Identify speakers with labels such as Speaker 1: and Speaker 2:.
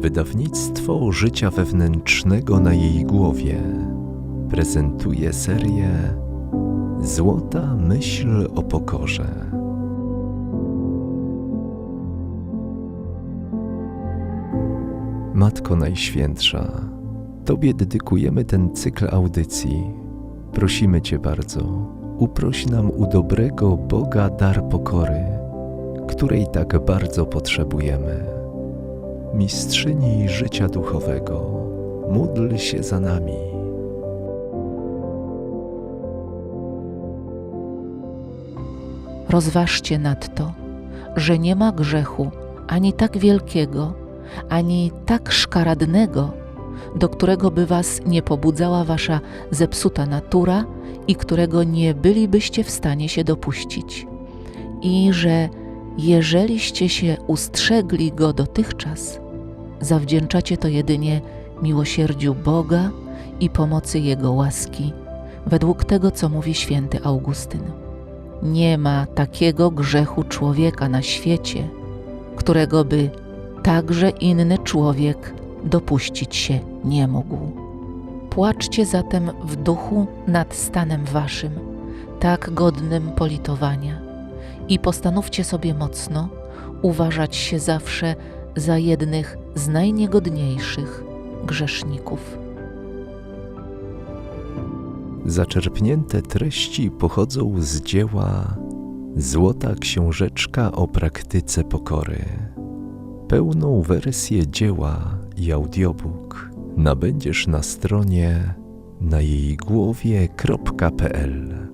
Speaker 1: Wydawnictwo życia wewnętrznego na jej głowie prezentuje serię Złota myśl o pokorze. Matko Najświętsza, Tobie dedykujemy ten cykl audycji. Prosimy Cię bardzo, uproś nam u dobrego Boga dar pokory, której tak bardzo potrzebujemy. Mistrzyni życia duchowego, módl się za nami.
Speaker 2: Rozważcie nadto, że nie ma grzechu ani tak wielkiego, ani tak szkaradnego, do którego by was nie pobudzała wasza zepsuta natura i którego nie bylibyście w stanie się dopuścić. I że jeżeliście się ustrzegli go dotychczas, zawdzięczacie to jedynie miłosierdziu Boga i pomocy Jego łaski, według tego, co mówi święty Augustyn. Nie ma takiego grzechu człowieka na świecie, którego by także inny człowiek dopuścić się nie mógł. Płaczcie zatem w duchu nad stanem waszym, tak godnym politowania, i postanówcie sobie mocno uważać się zawsze za jednych z najniegodniejszych grzeszników.
Speaker 1: Zaczerpnięte treści pochodzą z dzieła Złota Książeczka o praktyce pokory. Pełną wersję dzieła i audiobook nabędziesz na stronie na jej głowie.pl.